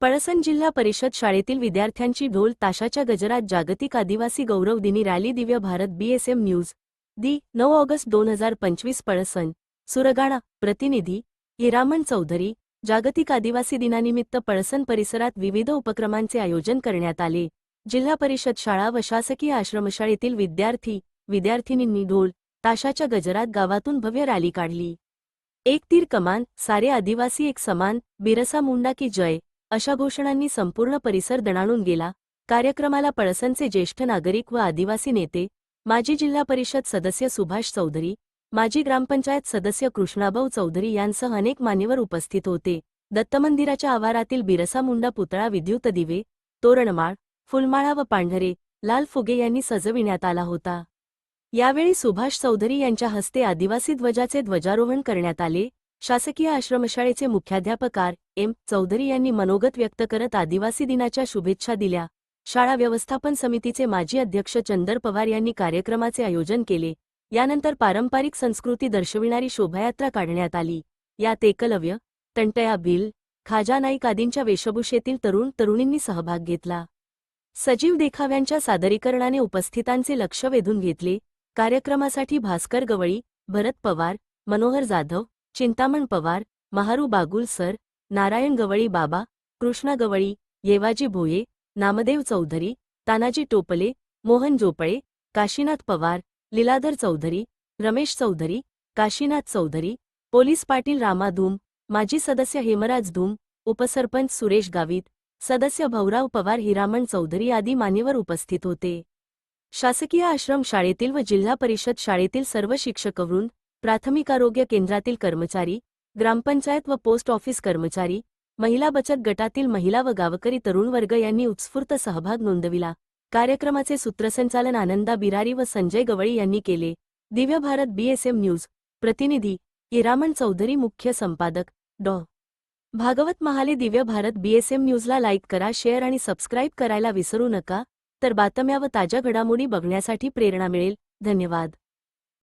पळसण जिल्हा परिषद शाळेतील विद्यार्थ्यांची ढोल ताशाच्या गजरात जागतिक आदिवासी गौरव दिनी rally Divya Bharat BSM news. दि नऊ ऑगस्ट दोन हजार पंचवीस पळसण सुरगाणा प्रतिनिधी हिरामण चौधरी जागतिक आदिवासी दिनानिमित्त पळसण परिसरात विविध उपक्रमांचे आयोजन करण्यात आले. जिल्हा परिषद शाळा व शासकीय आश्रमशाळेतील विद्यार्थी विद्यार्थिनींनी ढोल ताशाच्या गजरात गावातून भव्य रॅली काढली. एक तीर कमान सारे आदिवासी एक समान बिरसा मुंडा की जय. अशा घोषणांनी संपूर्ण परिसर दणाणून गेला. कार्यक्रमाला पळसनचे ज्येष्ठ नागरिक व आदिवासी नेते माजी जिल्हा परिषद सदस्य सुभाष चौधरी माजी ग्रामपंचायत सदस्य कृष्णाभाऊ चौधरी यांसह अनेक मान्यवर उपस्थित होते. दत्तमंदिराच्या आवारातील बिरसा मुंडा पुतळा विद्युत दिवे तोरणमाळ फुलमाळा व पांढरे लाल फुगे यांनी सजविण्यात आला होता. यावेळी सुभाष चौधरी यांच्या हस्ते आदिवासी ध्वजाचे ध्वजारोहण करण्यात आले. शासकीय आश्रमशाळेचे मुख्याध्यापक आर एम. चौधरी यांनी मनोगत व्यक्त करत आदिवासी दिनाच्या शुभेच्छा दिल्या. शाळा व्यवस्थापन समितीचे माजी अध्यक्ष चंदर पवार यांनी कार्यक्रमाचे आयोजन केले. यानंतर पारंपरिक संस्कृती दर्शविणारी शोभायात्रा काढण्यात आली. यात एकलव्य तंटया भिल खाजा नाईक आदींच्या वेशभूषेतील तरुण तरुणींनी सहभाग घेतला. सजीव देखाव्यांच्या सादरीकरणाने उपस्थितांचे लक्ष वेधून घेतले. कार्यक्रमासाठी भास्कर गवळी भरत पवार मनोहर जाधव चिंतामण पवार महारू बागुल सर नारायण गवळी बाबा कृष्णा गवळी येवाजी भोये नामदेव चौधरी तानाजी टोपले मोहन जोपळे काशीनाथ पवार लीलाधर चौधरी रमेश चौधरी काशीनाथ चौधरी पोलीस पाटील रामा धूम माजी सदस्य हेमराज धूम उपसरपंच सुरेश गावित सदस्य भाऊराव पवार हिरामण चौधरी आदी मान्यवर उपस्थित होते. शासकीय आश्रम शाळेतील व जिल्हा परिषद शाळेतील सर्व शिक्षकवृंद प्राथमिक आरोग्य केंद्रातील कर्मचारी ग्रामपंचायत व पोस्ट ऑफिस कर्मचारी महिला बचत गटातील महिला व गावकरी तरुण वर्ग यांनी उत्स्फूर्त सहभाग नोंदविला. कार्यक्रमाचे सूत्रसंचालन आनंदा बिरारी व संजय गवळी यांनी केले. Divya Bharat BSM news. प्रतिनिधी इरामण चौधरी मुख्य संपादक डॉ. भागवत महाले दिव्य भारत बीएसएम न्यूजला लाईक करा शेअर आणि सबस्क्राईब करायला विसरू नका तर बातम्या व ताज्या घडामोडी बघण्यासाठी प्रेरणा मिळेल. धन्यवाद.